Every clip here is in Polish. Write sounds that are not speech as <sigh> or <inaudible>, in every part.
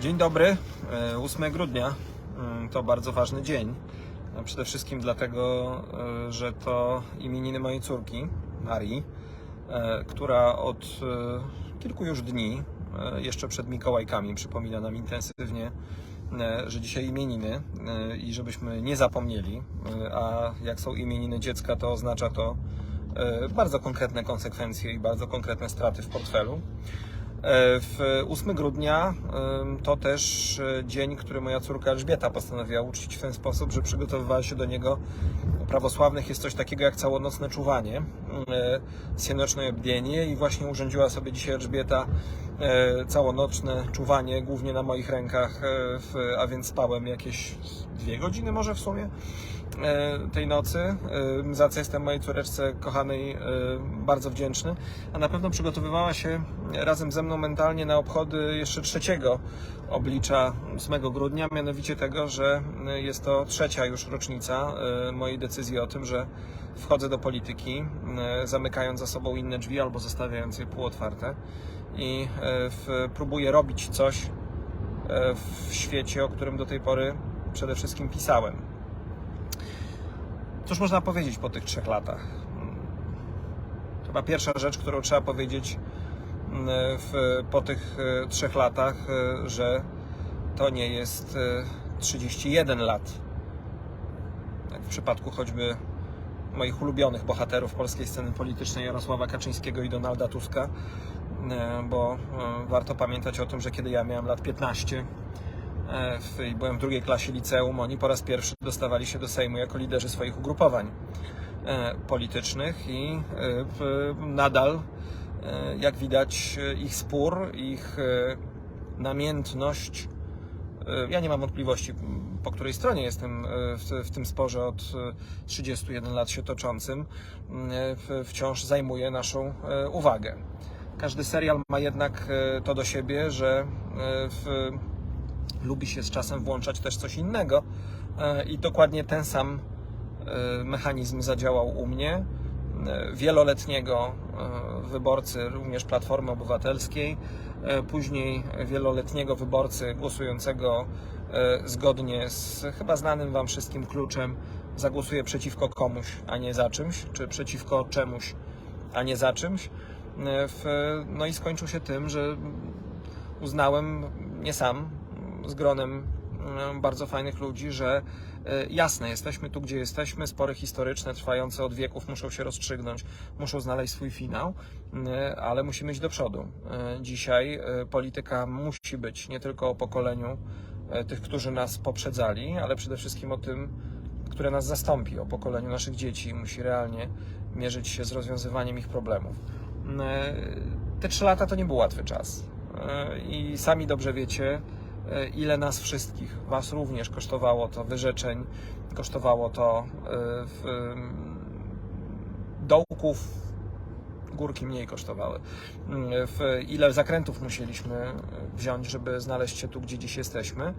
Dzień dobry, e, 8 grudnia mm, to bardzo ważny dzień. E, Przede wszystkim dlatego, e, że to imieniny mojej córki, Marii, e, która od e, kilku już dni, e, jeszcze przed Mikołajkami, przypomina nam intensywnie, e, że dzisiaj imieniny e, i żebyśmy nie zapomnieli, e, a jak są imieniny dziecka, to oznacza to e, bardzo konkretne konsekwencje i bardzo konkretne straty w portfelu. E, W 8 grudnia em, to też e, dzień, który moja córka Elżbieta postanowiła uczcić w ten sposób, że przygotowywała się do niego. U prawosławnych jest coś takiego jak całonocne czuwanie, e, sienoczne bdienie i właśnie urządziła sobie dzisiaj Elżbieta e, całonocne czuwanie, głównie na moich rękach, e, a więc spałem jakieś dwie godziny może w sumie e, tej nocy, za co jestem mojej córeczce kochanej bardzo wdzięczny, a na pewno przygotowywała się razem ze mną mentalnie na obchody jeszcze trzeciego oblicza 8 grudnia, mianowicie tego, że jest to trzecia już rocznica mojej decyzji o tym, że wchodzę do polityki, zamykając za sobą inne drzwi albo zostawiając je półotwarte i e, w, próbuję robić coś e, w świecie, o którym do tej pory przede wszystkim pisałem. Cóż można powiedzieć po tych trzech latach? Chyba pierwsza rzecz, którą trzeba powiedzieć mm, w, po tych e, trzech latach, e, że to nie jest e, 31 lat. Jak w przypadku choćby moich ulubionych bohaterów polskiej sceny politycznej Jarosława Kaczyńskiego i Donalda Tuska, e, bo e, warto pamiętać o tym, że kiedy ja miałem lat 15 e, i byłem w drugiej klasie liceum, oni po raz pierwszy dostawali się do Sejmu jako liderzy swoich ugrupowań e, politycznych i e, nadal, e, jak widać, e, ich spór, ich e, namiętność. e, Ja nie mam wątpliwości, po której stronie jestem e, w, tym sporze od e, 31 lat się toczącym, e, wciąż zajmuje naszą e, uwagę. Każdy serial ma jednak e, to do siebie, że e, w, lubi się z czasem włączać też coś innego e, i dokładnie ten sam mechanizm zadziałał u mnie. Wieloletniego wyborcy również Platformy Obywatelskiej, później wieloletniego wyborcy głosującego zgodnie z chyba znanym Wam wszystkim kluczem zagłosuję przeciwko komuś, a nie za czymś, czy przeciwko czemuś, a nie za czymś. E, W, no i skończył się tym, że uznałem nie sam, z gronem mm, bardzo fajnych ludzi, że e, jasne, jesteśmy tu, gdzie jesteśmy, spory historyczne trwające od wieków muszą się rozstrzygnąć, muszą znaleźć swój finał, ale musimy iść do przodu. E, Dzisiaj e, polityka musi być nie tylko o pokoleniu e, tych, którzy nas poprzedzali, ale przede wszystkim o tym, które nas zastąpi, o pokoleniu naszych dzieci. Musi realnie mierzyć się z rozwiązywaniem ich problemów. E, Te trzy lata to nie był łatwy czas. E, I sami dobrze wiecie, e, ile nas wszystkich, Was również kosztowało to wyrzeczeń, kosztowało to em, dołków, górki mniej kosztowały. Mm, ile zakrętów musieliśmy wziąć, żeby znaleźć się tu, gdzie dziś jesteśmy.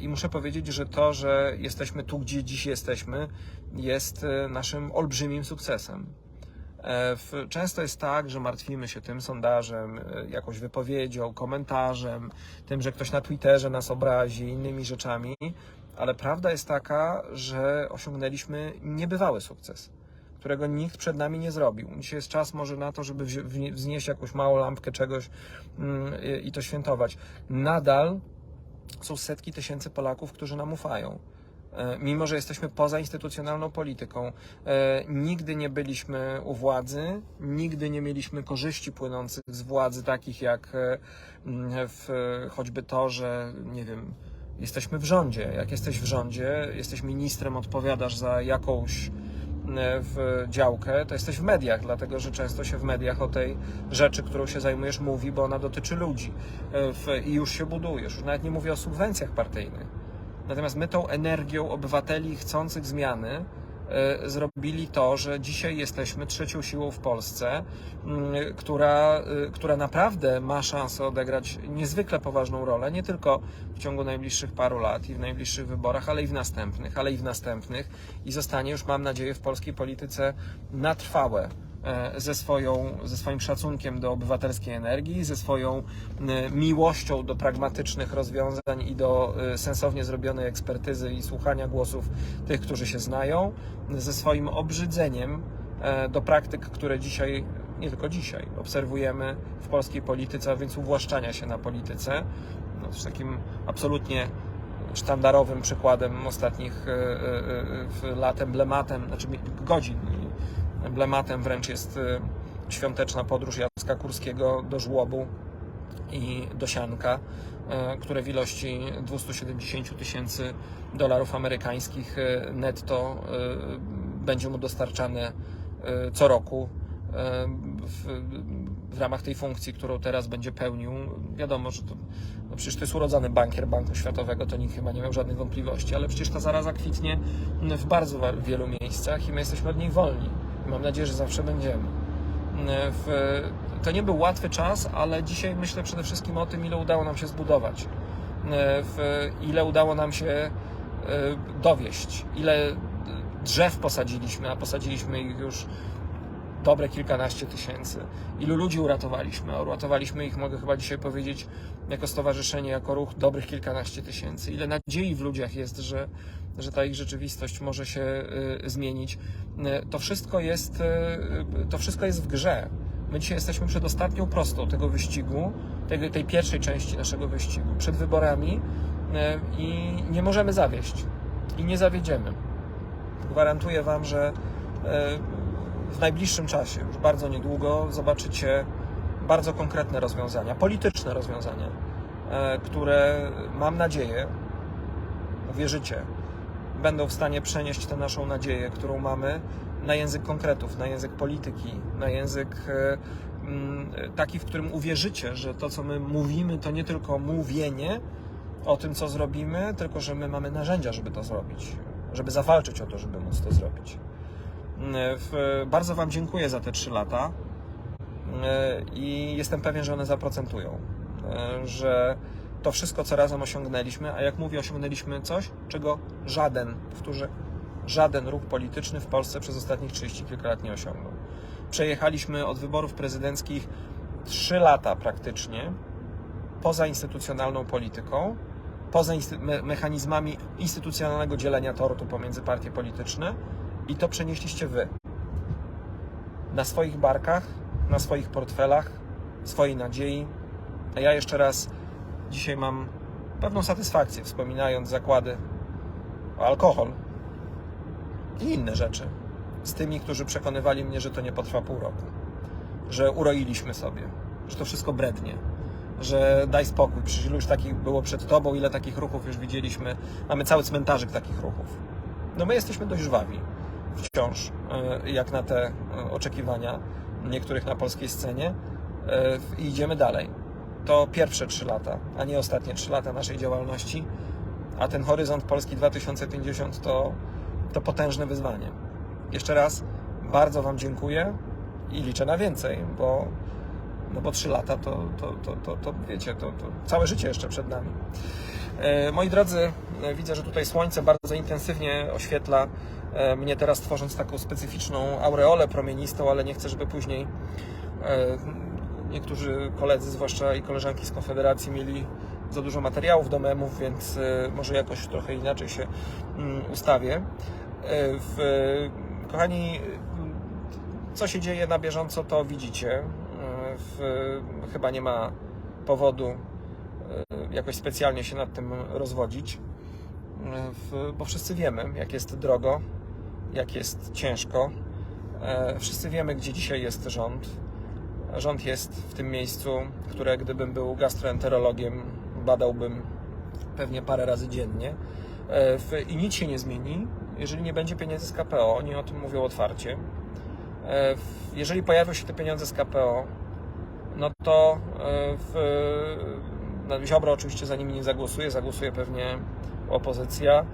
I muszę powiedzieć, że to, że jesteśmy tu, gdzie dziś jesteśmy, jest naszym olbrzymim sukcesem. E, Często jest tak, że martwimy się tym sondażem, e, jakąś wypowiedzią, komentarzem, tym, że ktoś na Twitterze nas obrazi, innymi rzeczami, ale prawda jest taka, że osiągnęliśmy niebywały sukces, którego nikt przed nami nie zrobił. Dzisiaj jest czas może na to, żeby wznieść jakąś małą lampkę czegoś mm, i to świętować. Nadal są setki tysięcy Polaków, którzy nam ufają. E, Mimo, że jesteśmy poza instytucjonalną polityką, e, nigdy nie byliśmy u władzy, nigdy nie mieliśmy korzyści płynących z władzy, takich jak e, w, choćby to, że nie wiem, jesteśmy w rządzie. Jak jesteś w rządzie, jesteś ministrem, odpowiadasz za jakąś w działkę, to jesteś w mediach, dlatego że często się w mediach o tej rzeczy, którą się zajmujesz, mówi, bo ona dotyczy ludzi i już się budujesz. Już nawet nie mówię o subwencjach partyjnych. Natomiast my tą energią obywateli chcących zmiany e, zrobili to, że dzisiaj jesteśmy trzecią siłą w Polsce, która, e, która naprawdę ma szansę odegrać niezwykle poważną rolę, nie tylko w ciągu najbliższych paru lat i w najbliższych wyborach, ale i w następnych, ale i w następnych i zostanie już, mam nadzieję, w polskiej polityce na trwałe ze, swoją, ze swoim szacunkiem do obywatelskiej energii, ze swoją e, miłością do pragmatycznych rozwiązań i do e, sensownie zrobionej ekspertyzy i słuchania głosów tych, którzy się znają, ze swoim obrzydzeniem e, do praktyk, które dzisiaj, nie tylko dzisiaj, obserwujemy w polskiej polityce, a więc uwłaszczania się na polityce. No, też takim absolutnie sztandarowym przykładem ostatnich e, e, e, lat, emblematem, znaczy godzin, emblematem wręcz jest e, świąteczna podróż Jacka Kurskiego do żłobu i do sianka, e, które w ilości 270 tysięcy dolarów amerykańskich e, netto będzie mu dostarczane co roku w, w ramach tej funkcji, którą teraz będzie pełnił. Wiadomo, że to, no przecież to jest urodzony bankier Banku Światowego, to nikt chyba nie miał żadnych wątpliwości, ale przecież ta zaraza kwitnie w bardzo wielu miejscach i my jesteśmy od niej wolni. Mam nadzieję, że zawsze będziemy. W, to nie był łatwy czas, ale dzisiaj myślę przede wszystkim o tym, ile udało nam się zbudować, w, ile udało nam się e, dowieść, ile drzew posadziliśmy, a posadziliśmy ich już dobre kilkanaście tysięcy. Ilu ludzi uratowaliśmy? A uratowaliśmy ich, mogę chyba dzisiaj powiedzieć, jako stowarzyszenie, jako ruch, dobrych kilkanaście tysięcy. Ile nadziei w ludziach jest, że, że ta ich rzeczywistość może się y, zmienić. Y, to wszystko jest, y, to wszystko jest w grze. My dzisiaj jesteśmy przed ostatnią prostą tego wyścigu, tej, tej pierwszej części naszego wyścigu, przed wyborami i nie możemy zawieść. I nie zawiedziemy. Gwarantuję Wam, że w najbliższym czasie, już bardzo niedługo, zobaczycie bardzo konkretne rozwiązania, polityczne rozwiązania, które mam nadzieję, uwierzycie, będą w stanie przenieść tę naszą nadzieję, którą mamy, na język konkretów, na język polityki, na język e, mm, taki, w którym uwierzycie, że to, co my mówimy, to nie tylko mówienie o tym, co zrobimy, tylko że my mamy narzędzia, żeby to zrobić, żeby zawalczyć o to, żeby móc to zrobić. W, bardzo Wam dziękuję za te 3 lata e, i jestem pewien, że one zaprocentują. E, Że to wszystko, co razem osiągnęliśmy, a jak mówię, osiągnęliśmy coś, czego żaden, powtórzę, żaden ruch polityczny w Polsce przez ostatnich 30 kilka lat nie osiągnął. Przejechaliśmy od wyborów prezydenckich 3 lata praktycznie poza instytucjonalną polityką, poza me- mechanizmami instytucjonalnego dzielenia tortu pomiędzy partie polityczne i to przenieśliście wy. Na swoich barkach, na swoich portfelach, swojej nadziei. A ja jeszcze raz dzisiaj mam pewną satysfakcję, wspominając zakłady o alkohol i inne rzeczy z tymi, którzy przekonywali mnie, że to nie potrwa pół roku, że uroiliśmy sobie, że to wszystko brednie, że daj spokój, przecież ilu już takich było przed tobą, ile takich ruchów już widzieliśmy, mamy cały cmentarzyk takich ruchów. No my jesteśmy dość żwawi wciąż, e, jak na te e, oczekiwania niektórych na polskiej scenie e, i idziemy dalej. To pierwsze trzy lata, a nie ostatnie trzy lata naszej działalności, a ten horyzont Polski 2050 to, to potężne wyzwanie. Jeszcze raz bardzo Wam dziękuję i liczę na więcej, bo, no bo trzy lata to, to, to, to, to wiecie, to, to całe życie jeszcze przed nami. E, Moi drodzy, e, widzę, że tutaj słońce bardzo intensywnie oświetla e, mnie teraz, tworząc taką specyficzną aureolę promienistą, ale nie chcę, żeby później niektórzy koledzy, zwłaszcza i koleżanki z Konfederacji, mieli za dużo materiałów do memów, więc e, może jakoś trochę inaczej się mm, ustawię. E, W, kochani, co się dzieje na bieżąco, to widzicie. E, W, chyba nie ma powodu jakoś specjalnie się nad tym rozwodzić, w, bo wszyscy wiemy, jak jest drogo, jak jest ciężko. Wszyscy wiemy, gdzie dzisiaj jest rząd. Rząd jest w tym miejscu, które gdybym był gastroenterologiem, badałbym pewnie parę razy dziennie. E, I nic się nie zmieni, jeżeli nie będzie pieniędzy z KPO. Oni o tym mówią otwarcie. E, Jeżeli pojawią się te pieniądze z KPO, no to e, w, no Ziobro oczywiście za nimi nie zagłosuje, zagłosuje pewnie opozycja,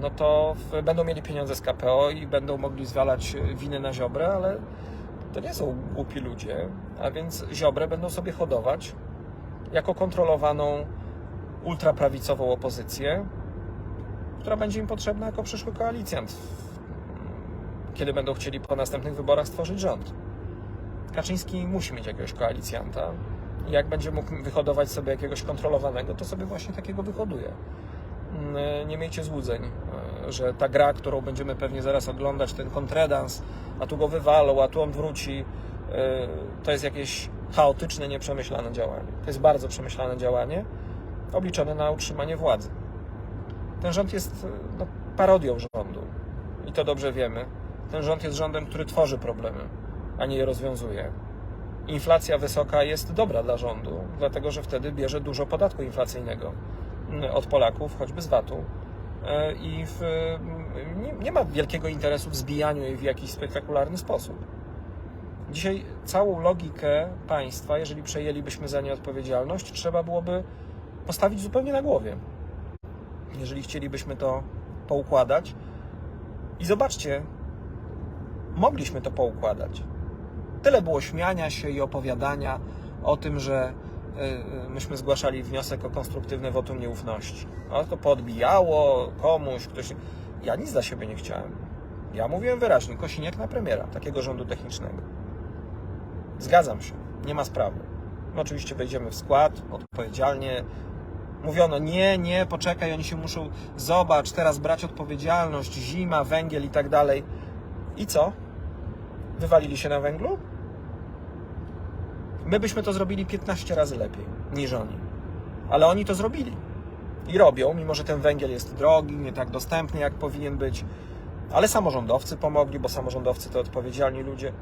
no to w, będą mieli pieniądze z KPO i będą mogli zwalać winy na Ziobrę, ale to nie są głupi ludzie, a więc Ziobrę będą sobie hodować jako kontrolowaną ultraprawicową opozycję, która będzie im potrzebna jako przyszły koalicjant kiedy będą chcieli po następnych wyborach stworzyć rząd. Kaczyński musi mieć jakiegoś koalicjanta. Jak będzie mógł wyhodować sobie jakiegoś kontrolowanego, to sobie właśnie takiego wyhoduje. Mm, Nie miejcie złudzeń, e, że ta gra, którą będziemy pewnie zaraz oglądać, ten kontredans, a tu go wywalą, a tu on wróci, e, to jest jakieś chaotyczne, nieprzemyślane działanie. To jest bardzo przemyślane działanie, obliczone na utrzymanie władzy. Ten rząd jest e, no, parodią rządu i to dobrze wiemy. Ten rząd jest rządem, który tworzy problemy, a nie je rozwiązuje. Inflacja wysoka jest dobra dla rządu, dlatego że wtedy bierze dużo podatku inflacyjnego od Polaków, choćby z VAT-u. E, I w, nie, nie ma wielkiego interesu w zbijaniu jej w jakiś spektakularny sposób. Dzisiaj całą logikę państwa, jeżeli przejęlibyśmy za nie odpowiedzialność, trzeba byłoby postawić zupełnie na głowie. Jeżeli chcielibyśmy to poukładać. I zobaczcie, mogliśmy to poukładać. Tyle było śmiania się i opowiadania o tym, że myśmy zgłaszali wniosek o konstruktywne wotum nieufności. A to podbijało komuś, ktoś. Ja nic dla siebie nie chciałem. Ja mówiłem wyraźnie, Kosiniak na premiera takiego rządu technicznego. Zgadzam się, nie ma sprawy. My oczywiście wejdziemy w skład odpowiedzialnie. Mówiono, nie, nie, poczekaj, oni się muszą, zobacz, teraz brać odpowiedzialność, zima, węgiel i tak dalej. I co? Wywalili się na węglu? My byśmy to zrobili 15 razy lepiej niż oni. Ale oni to zrobili. I robią, mimo że ten węgiel jest drogi, nie tak dostępny, jak powinien być. Ale samorządowcy pomogli, bo samorządowcy to odpowiedzialni ludzie.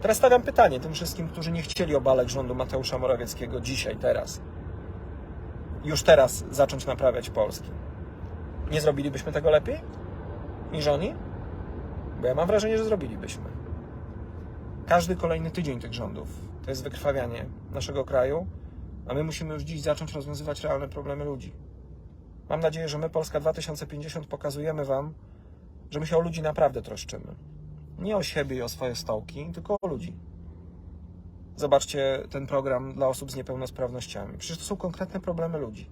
Teraz stawiam pytanie tym wszystkim, którzy nie chcieli obalać rządu Mateusza Morawieckiego dzisiaj, teraz. Już teraz zacząć naprawiać Polski. Nie zrobilibyśmy tego lepiej niż oni? Bo ja mam wrażenie, że zrobilibyśmy. Każdy kolejny tydzień tych rządów to jest wykrwawianie naszego kraju, a my musimy już dziś zacząć rozwiązywać realne problemy ludzi. Mam nadzieję, że my, Polska 2050, pokazujemy Wam, że my się o ludzi naprawdę troszczymy. Nie o siebie i o swoje stołki, tylko o ludzi. Zobaczcie ten program dla osób z niepełnosprawnościami. Przecież to są konkretne problemy ludzi,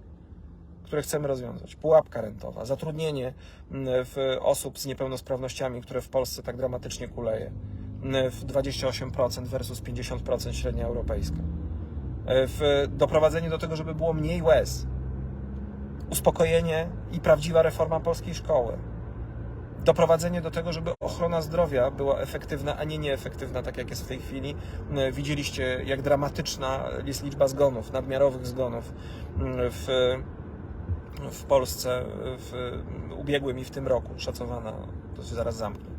które chcemy rozwiązać. Pułapka rentowa, zatrudnienie mm, w osób z niepełnosprawnościami, które w Polsce tak dramatycznie kuleje. Mm, W 28% versus 50% średnia europejska. W doprowadzenie do tego, żeby było mniej łez. Uspokojenie i prawdziwa reforma polskiej szkoły doprowadzenie do tego, żeby ochrona zdrowia była efektywna, a nie nieefektywna, tak jak jest w tej chwili. E, Widzieliście, jak dramatyczna jest liczba zgonów, nadmiarowych zgonów mm, w, w Polsce w ubiegłym i w tym roku, szacowana, to się zaraz zamknie.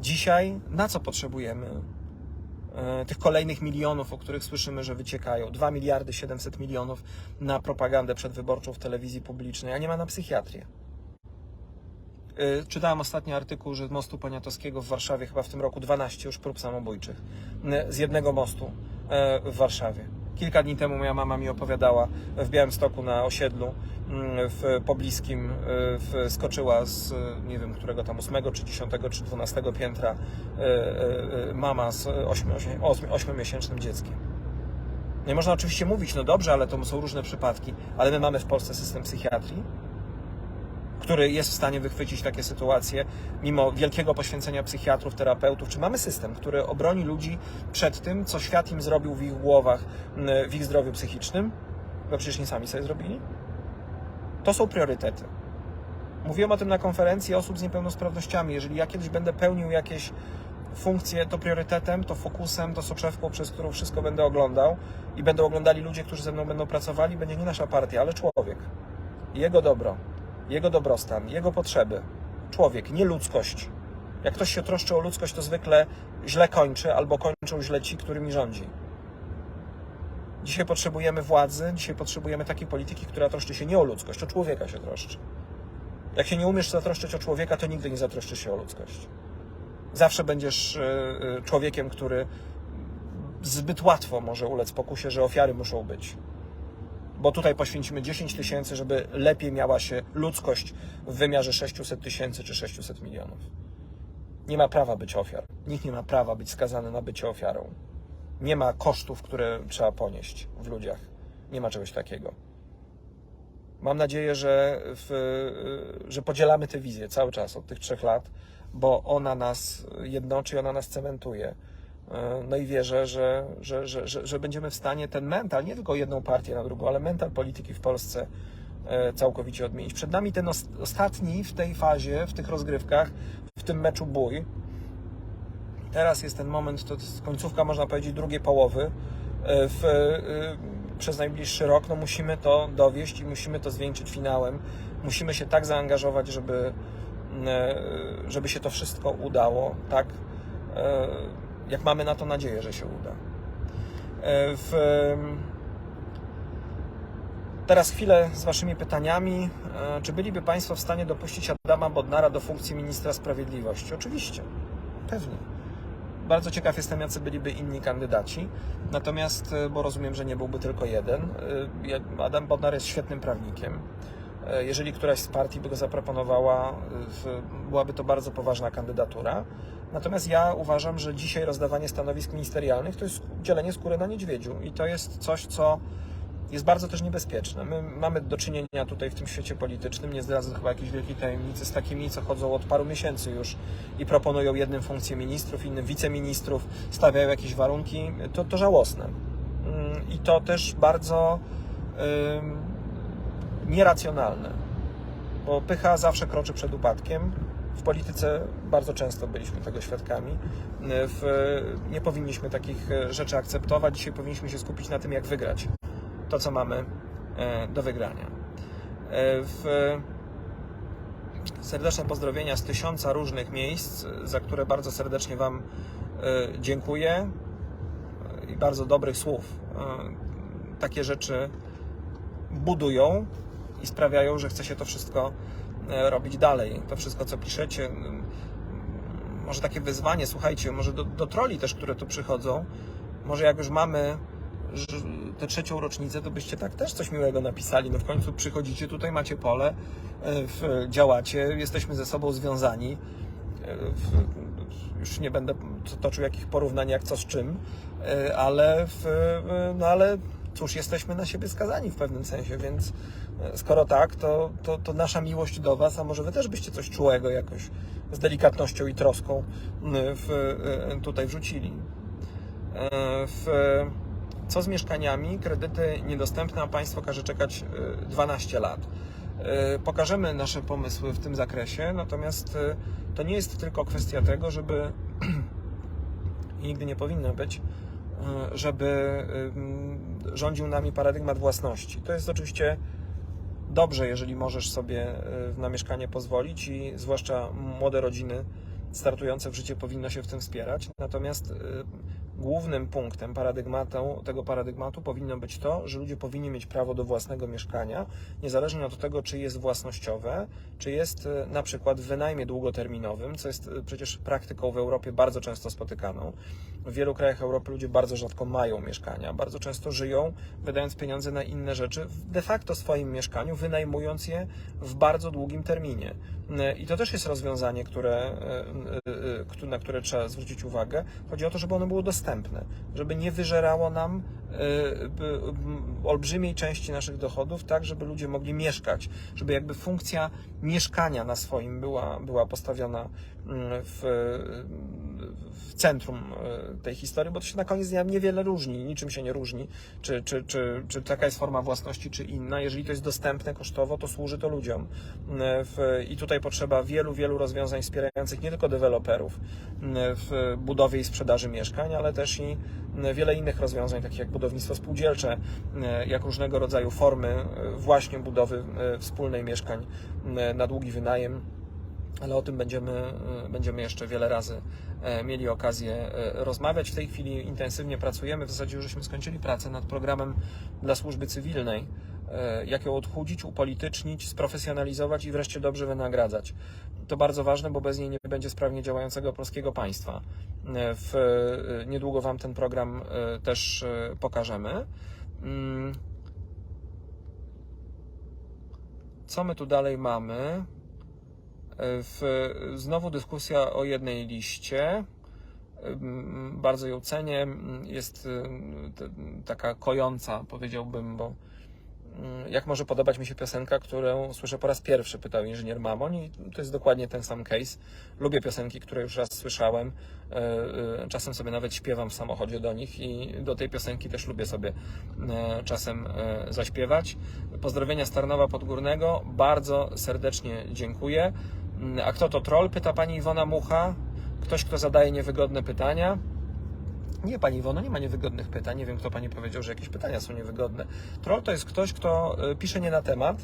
Dzisiaj na co potrzebujemy e, tych kolejnych milionów, o których słyszymy, że wyciekają? 2 miliardy 700 milionów na propagandę przedwyborczą w telewizji publicznej, a nie ma na psychiatrię. Y, Czytałem ostatni artykuł, że mostu poniatowskiego w Warszawie chyba w tym roku 12 już prób samobójczych y, z jednego mostu w Warszawie. Kilka dni temu moja mama mi opowiadała w Białymstoku na osiedlu y, w pobliskim y, w, skoczyła z nie wiem którego tam 8 czy 10 czy 12 piętra y, y, mama z 8-miesięcznym dzieckiem. Nie można oczywiście mówić, no dobrze, ale to są różne przypadki, ale my mamy w Polsce system psychiatrii, który jest w stanie wychwycić takie sytuacje, mimo wielkiego poświęcenia psychiatrów, terapeutów? Czy mamy system, który obroni ludzi przed tym, co świat im zrobił w ich głowach, w ich zdrowiu psychicznym? Bo przecież nie sami sobie zrobili. To są priorytety. Mówiłem o tym na konferencji osób z niepełnosprawnościami. Jeżeli ja kiedyś będę pełnił jakieś funkcje, to priorytetem, to fokusem, to soczewką, przez którą wszystko będę oglądał i będą oglądali ludzie, którzy ze mną będą pracowali, będzie nie nasza partia, ale człowiek. Jego dobro jego dobrostan, jego potrzeby. Człowiek, nie ludzkość. Jak ktoś się troszczy o ludzkość, to zwykle źle kończy albo kończą źle ci, którymi rządzi. Dzisiaj potrzebujemy władzy, dzisiaj potrzebujemy takiej polityki, która troszczy się nie o ludzkość, o człowieka się troszczy. Jak się nie umiesz zatroszczyć o człowieka, to nigdy nie zatroszczysz się o ludzkość. Zawsze będziesz y, y, człowiekiem, który zbyt łatwo może ulec pokusie, że ofiary muszą być bo tutaj poświęcimy 10 tysięcy, żeby lepiej miała się ludzkość w wymiarze 600 tysięcy czy 600 milionów. Nie ma prawa być ofiar. Nikt nie ma prawa być skazany na bycie ofiarą. Nie ma kosztów, które trzeba ponieść w ludziach. Nie ma czegoś takiego. Mam nadzieję, że, w, że podzielamy tę wizję cały czas od tych trzech lat, bo ona nas jednoczy ona nas cementuje. E, No i wierzę, że, że, że, że, że będziemy w stanie ten mental, nie tylko jedną partię na drugą, ale mental polityki w Polsce e, całkowicie odmienić. Przed nami ten os- ostatni w tej fazie, w tych rozgrywkach, w tym meczu bój. Teraz jest ten moment, to jest końcówka, można powiedzieć, drugiej połowy. E, W, przez najbliższy rok no musimy to dowieść i musimy to zwieńczyć finałem. Musimy się tak zaangażować, żeby, żeby się to wszystko udało, tak jak mamy na to nadzieję, że się uda. E, W, teraz chwilę z Waszymi pytaniami. E, Czy byliby Państwo w stanie dopuścić Adama Bodnara do funkcji ministra sprawiedliwości? Oczywiście, pewnie. Bardzo ciekaw jestem, jacy byliby inni kandydaci. Natomiast, e, bo rozumiem, że nie byłby tylko jeden. Adam Bodnar jest świetnym prawnikiem. E, Jeżeli któraś z partii by go zaproponowała, e, byłaby to bardzo poważna kandydatura. Natomiast ja uważam, że dzisiaj rozdawanie stanowisk ministerialnych to jest dzielenie skóry na niedźwiedziu i to jest coś, co jest bardzo też niebezpieczne. My mamy do czynienia tutaj w tym świecie politycznym, nie zdradzę chyba jakiejś wielkiej tajemnicy, z takimi, co chodzą od paru miesięcy już i proponują jednym funkcję ministrów, innym wiceministrów, stawiają jakieś warunki. To, to żałosne. Mm, I to też bardzo ym, nieracjonalne, bo pycha zawsze kroczy przed upadkiem. W polityce bardzo często byliśmy tego świadkami. W, nie powinniśmy takich e, rzeczy akceptować. Dzisiaj powinniśmy się skupić na tym, jak wygrać to, co mamy e, do wygrania. E, W serdeczne pozdrowienia z tysiąca różnych miejsc, za które bardzo serdecznie Wam dziękuję i bardzo dobrych słów. Takie rzeczy budują i sprawiają, że chce się to wszystko e, robić dalej. To wszystko, co piszecie, może takie wyzwanie, słuchajcie, może do, do troli też, które tu przychodzą, może jak już mamy tę trzecią rocznicę, to byście tak też coś miłego napisali. No w końcu przychodzicie tutaj, macie pole, e, działacie, jesteśmy ze sobą związani. E, już nie będę toczył jakich porównań jak co z czym, ale, w, no ale cóż, jesteśmy na siebie skazani w pewnym sensie, więc e, skoro tak, to, to, to nasza miłość do Was, a może Wy też byście coś czułego jakoś z delikatnością i troską m, w, e, tutaj wrzucili. E, W, co z mieszkaniami? Kredyty niedostępne, a państwo każe czekać e, 12 lat. E, Pokażemy nasze pomysły w tym zakresie, natomiast e, to nie jest tylko kwestia tego, żeby <clears throat> nigdy nie powinno być, e, żeby e, rządził nami paradygmat własności. To jest oczywiście dobrze, jeżeli możesz sobie e, na mieszkanie pozwolić i zwłaszcza młode rodziny startujące w życie powinno się w tym wspierać. Natomiast e, głównym punktem paradygmatu, tego paradygmatu powinno być to, że ludzie powinni mieć prawo do własnego mieszkania, niezależnie od tego, czy jest własnościowe, czy jest e, na przykład w wynajmie długoterminowym, co jest e, przecież praktyką w Europie bardzo często spotykaną. W wielu krajach Europy ludzie bardzo rzadko mają mieszkania, bardzo często żyją, wydając pieniądze na inne rzeczy, de facto swoim mieszkaniu, wynajmując je w bardzo długim terminie. E, I to też jest rozwiązanie, które, na które trzeba zwrócić uwagę. Chodzi o to, żeby ono było dostępne, żeby nie wyżerało nam e, olbrzymiej części naszych dochodów, tak, żeby ludzie mogli mieszkać, żeby jakby funkcja mieszkania na swoim była, była postawiona mm, w, w centrum e, tej historii, bo to się na koniec dnia niewiele różni, niczym się nie różni, czy, czy, czy, czy taka jest forma własności, czy inna. Jeżeli to jest dostępne kosztowo, to służy to ludziom. W, I tutaj potrzeba wielu, wielu rozwiązań wspierających nie tylko deweloperów e, w budowie i sprzedaży mieszkań, ale też i wiele innych rozwiązań, takich jak budownictwo spółdzielcze, jak różnego rodzaju formy e, właśnie budowy e, wspólnej mieszkań na długi wynajem ale o tym będziemy, e, będziemy jeszcze wiele razy e, mieli okazję e, rozmawiać. W tej chwili intensywnie pracujemy, w zasadzie już żeśmy skończyli pracę nad programem dla służby cywilnej, e, jak ją odchudzić, upolitycznić, sprofesjonalizować i wreszcie dobrze wynagradzać. To bardzo ważne, bo bez niej nie będzie sprawnie działającego polskiego państwa. W, niedługo Wam ten program też pokażemy. Co my tu dalej mamy? W, znowu dyskusja o jednej liście. Bardzo ją cenię. Jest t- taka kojąca, powiedziałbym, bo jak może podobać mi się piosenka, którą słyszę po raz pierwszy, pytał inżynier Mamon i to jest dokładnie ten sam case. Lubię piosenki, które już raz słyszałem, e, e, czasem sobie nawet śpiewam w samochodzie do nich i do tej piosenki też lubię sobie e, czasem zaśpiewać. Pozdrowienia z Tarnowa Podgórnego, bardzo serdecznie dziękuję. Mm, A kto to troll? Pyta pani Iwona Mucha. Ktoś, kto zadaje niewygodne pytania. Nie, pani Iwono, nie ma niewygodnych pytań. Nie wiem, kto pani powiedział, że jakieś pytania są niewygodne. Troll to jest ktoś, kto e, pisze nie na temat,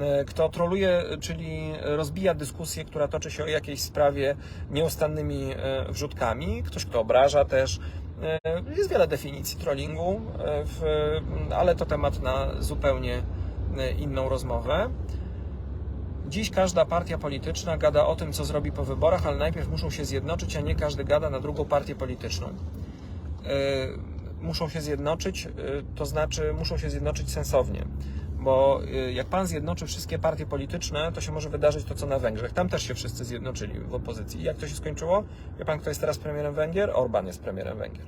e, kto troluje, czyli rozbija dyskusję, która toczy się o jakiejś sprawie nieustannymi e, wrzutkami. Ktoś, kto obraża też. Jest wiele definicji trollingu, ale to temat na zupełnie inną rozmowę. Dziś każda partia polityczna gada o tym, co zrobi po wyborach, ale najpierw muszą się zjednoczyć, a nie każdy gada na drugą partię polityczną. Yy, muszą się zjednoczyć, yy, to znaczy muszą się zjednoczyć sensownie. Bo yy, jak pan zjednoczy wszystkie partie polityczne, to się może wydarzyć to, co na Węgrzech. Tam też się wszyscy zjednoczyli w opozycji. Jak to się skończyło? Wie pan, kto jest teraz premierem Węgier? Orban jest premierem Węgier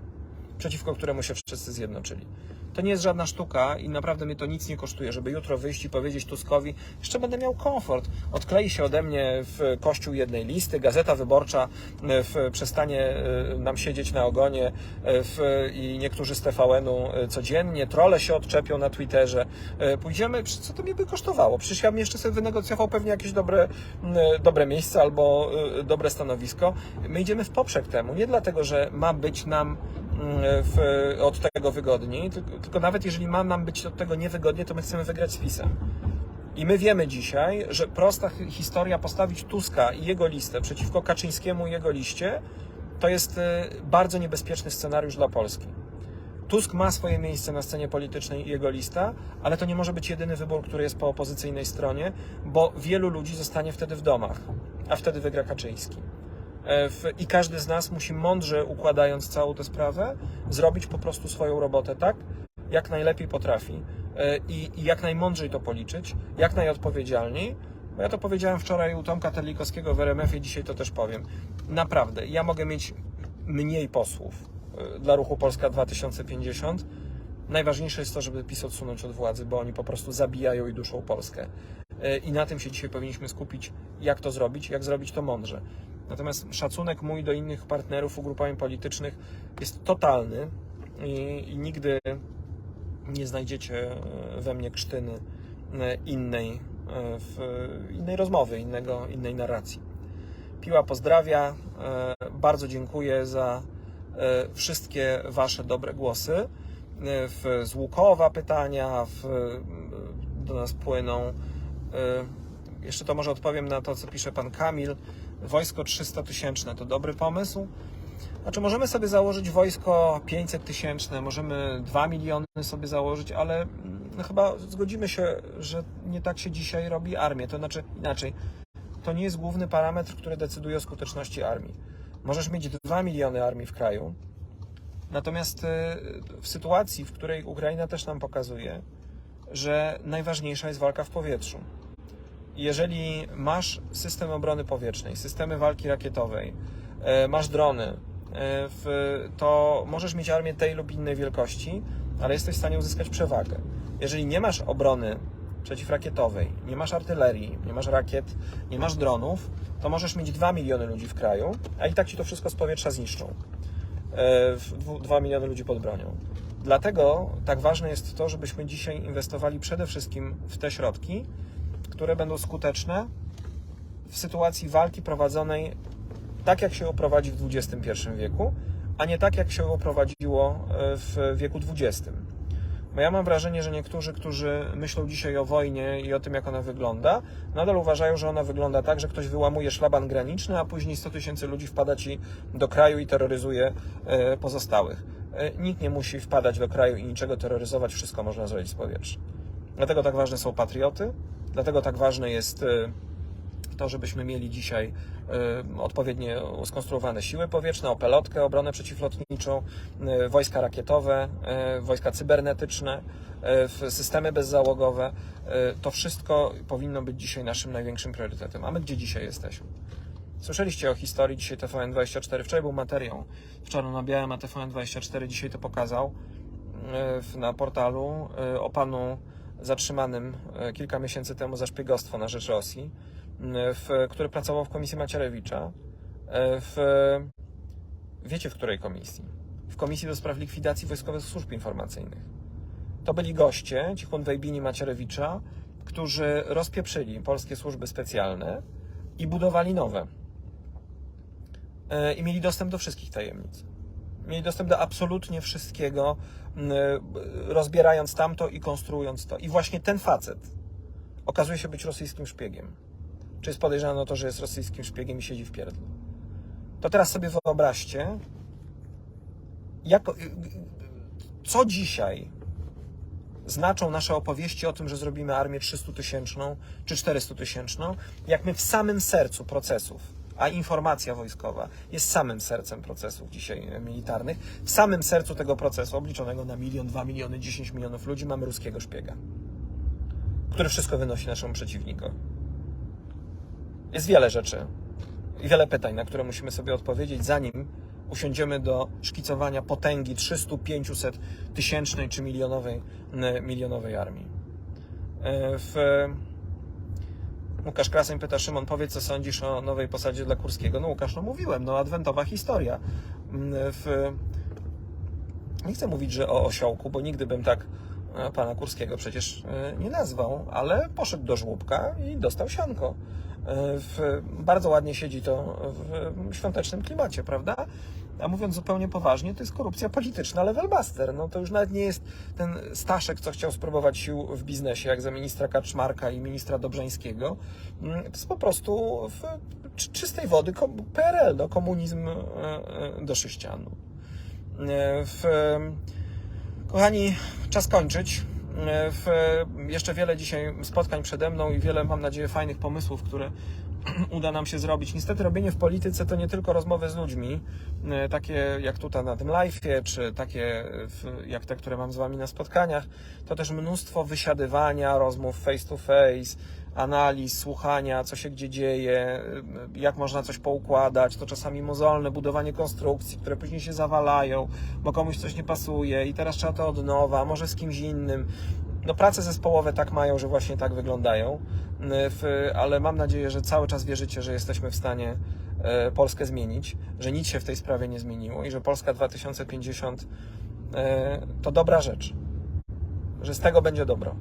przeciwko któremu się wszyscy zjednoczyli. To nie jest żadna sztuka i naprawdę mnie to nic nie kosztuje, żeby jutro wyjść i powiedzieć Tuskowi, jeszcze będę miał komfort. Odklei się ode mnie w kościół jednej listy, gazeta wyborcza w, przestanie e, nam siedzieć na ogonie e, w, i niektórzy z TVN-u e, codziennie, trole się odczepią na Twitterze. Pójdziemy, co to mnie by kosztowało? Przecież ja bym jeszcze sobie wynegocjował pewnie jakieś dobre, dobre miejsce albo dobre stanowisko. My idziemy w poprzek temu, nie dlatego, że ma być nam w, od tego wygodniej, tylko, tylko nawet jeżeli ma nam być od tego niewygodnie, to my chcemy wygrać z PiSem. I my wiemy dzisiaj, że prosta hi- historia postawić Tuska i jego listę przeciwko Kaczyńskiemu i jego liście, to jest e, bardzo niebezpieczny scenariusz dla Polski. Tusk ma swoje miejsce na scenie politycznej i jego lista, ale to nie może być jedyny wybór, który jest po opozycyjnej stronie, bo wielu ludzi zostanie wtedy w domach, a wtedy wygra Kaczyński. E, I każdy z nas musi mądrze układając całą tę sprawę, zrobić po prostu swoją robotę tak, jak najlepiej potrafi e, i, i jak najmądrzej to policzyć, jak najodpowiedzialniej. Bo ja to powiedziałem wczoraj u Tomka Terlikowskiego w RMF-ie, dzisiaj to też powiem. Naprawdę, ja mogę mieć mniej posłów e, dla ruchu Polska 2050. Najważniejsze jest to, żeby PiS odsunąć od władzy, bo oni po prostu zabijają i duszą Polskę. E, I na tym się dzisiaj powinniśmy skupić, jak to zrobić, jak zrobić to mądrze. Natomiast szacunek mój do innych partnerów, ugrupowań politycznych jest totalny i, i nigdy nie znajdziecie e, we mnie krztyny e, innej, innej rozmowy, innego, innej narracji. Piła pozdrawia, bardzo dziękuję za wszystkie Wasze dobre głosy. W, z Łukowa pytania w, do nas płyną. E, Jeszcze to może odpowiem na to, co pisze Pan Kamil. Wojsko 300 tysięczne to dobry pomysł? Znaczy, możemy sobie założyć wojsko 500 tysięczne, możemy 2 miliony sobie założyć, ale mm, no, chyba zgodzimy się, że nie tak się dzisiaj robi armię. To znaczy inaczej, to nie jest główny parametr, który decyduje o skuteczności armii. Możesz mieć 2 miliony armii w kraju, natomiast y, w sytuacji, w której Ukraina też nam pokazuje, że najważniejsza jest walka w powietrzu. Jeżeli masz system obrony powietrznej, systemy walki rakietowej, e, masz drony, e, to możesz mieć armię tej lub innej wielkości, ale jesteś w stanie uzyskać przewagę. Jeżeli nie masz obrony przeciwrakietowej, nie masz artylerii, nie masz rakiet, nie masz dronów, to możesz mieć 2 miliony ludzi w kraju, a i tak ci to wszystko z powietrza zniszczą. E, w- dwu- 2 miliony ludzi pod bronią. Dlatego tak ważne jest to, żebyśmy dzisiaj inwestowali przede wszystkim w te środki, które będą skuteczne w sytuacji walki prowadzonej tak, jak się ją prowadzi w XXI wieku, a nie tak, jak się ją prowadziło e, w wieku XX. Bo ja mam wrażenie, że niektórzy, którzy myślą dzisiaj o wojnie i o tym, jak ona wygląda, nadal uważają, że ona wygląda tak, że ktoś wyłamuje szlaban graniczny, a później 100 tysięcy ludzi wpada ci do kraju i terroryzuje e, pozostałych. E, Nikt nie musi wpadać do kraju i niczego terroryzować, wszystko można zrobić z powietrza. Dlatego tak ważne są patrioty, dlatego tak ważne jest e, to, żebyśmy mieli dzisiaj e, odpowiednio skonstruowane siły powietrzne, opelotkę, obronę przeciwlotniczą, wojska rakietowe, wojska cybernetyczne, systemy bezzałogowe. To wszystko powinno być dzisiaj naszym największym priorytetem. A my gdzie dzisiaj jesteśmy? Słyszeliście o historii dzisiaj TVN24. Wczoraj był materiał w czarno na białym, a TVN24 dzisiaj to pokazał w- na portalu e, o panu zatrzymanym e, kilka miesięcy temu za szpiegostwo na rzecz Rosji, w, który pracował w komisji Macierewicza. W, wiecie w której komisji? W komisji do spraw likwidacji wojskowych służb informacyjnych. To byli goście, ci Hunwejbini Macierewicza, którzy rozpieprzyli polskie służby specjalne i budowali nowe. E, I mieli dostęp do wszystkich tajemnic. Mieli dostęp do absolutnie wszystkiego, m, rozbierając tamto i konstruując to. I właśnie ten facet okazuje się być rosyjskim szpiegiem. Czy jest podejrzany o to, że jest rosyjskim szpiegiem i siedzi w pierdlu. To teraz sobie wyobraźcie, jak, co dzisiaj znaczą nasze opowieści o tym, że zrobimy armię 300 tysięczną czy 400 tysięczną, jak my w samym sercu procesów, a informacja wojskowa jest samym sercem procesów dzisiaj e, militarnych, w samym sercu tego procesu, obliczonego na milion, dwa miliony, 10 milionów ludzi, mamy ruskiego szpiega, który wszystko wynosi naszemu przeciwnikowi. Jest wiele rzeczy i wiele pytań, na które musimy sobie odpowiedzieć, zanim usiądziemy do szkicowania potęgi 300, 500 tysięcznej czy milionowej, milionowej armii. E, W... Łukasz Kraseń pyta, Szymon, powiedz, co sądzisz o nowej posadzie dla Kurskiego. No Łukasz, no mówiłem, no adwentowa historia. Mm, W... Nie chcę mówić, że o osiołku, bo nigdy bym tak e, pana Kurskiego przecież e, nie nazwał, ale poszedł do żłóbka i dostał sianko. E, W, bardzo ładnie siedzi to w świątecznym klimacie, prawda? A mówiąc zupełnie poważnie, to jest korupcja polityczna levelbuster. No to już nawet nie jest ten Staszek, co chciał spróbować sił w biznesie, jak za ministra Kaczmarka i ministra Dobrzańskiego. Mm, To jest po prostu w czy- czystej wody PRL, no, komunizm e, e, do sześcianu. E, W, kochani, czas kończyć. W, jeszcze wiele dzisiaj spotkań przede mną i wiele, mam nadzieję, fajnych pomysłów, które <clears throat> uda nam się zrobić. Niestety robienie w polityce to nie tylko rozmowy z ludźmi, e, takie jak tutaj na tym live'ie, czy takie jak te, które mam z Wami na spotkaniach, to też mnóstwo wysiadywania, rozmów face to face, analiz, słuchania, co się gdzie dzieje, y, jak można coś poukładać, to czasami mozolne budowanie konstrukcji, które później się zawalają, bo komuś coś nie pasuje i teraz trzeba to od nowa, może z kimś innym. No prace zespołowe tak mają, że właśnie tak wyglądają, y, w, ale mam nadzieję, że cały czas wierzycie, że jesteśmy w stanie e, Polskę zmienić, że nic się w tej sprawie nie zmieniło i że Polska 2050 e, to dobra rzecz, że z tego będzie dobro.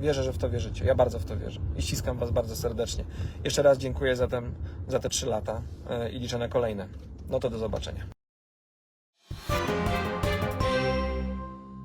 Wierzę, że w to wierzycie. Ja bardzo w to wierzę i ściskam Was bardzo serdecznie. Jeszcze raz dziękuję za, te trzy lata e, i liczę na kolejne. No to do zobaczenia.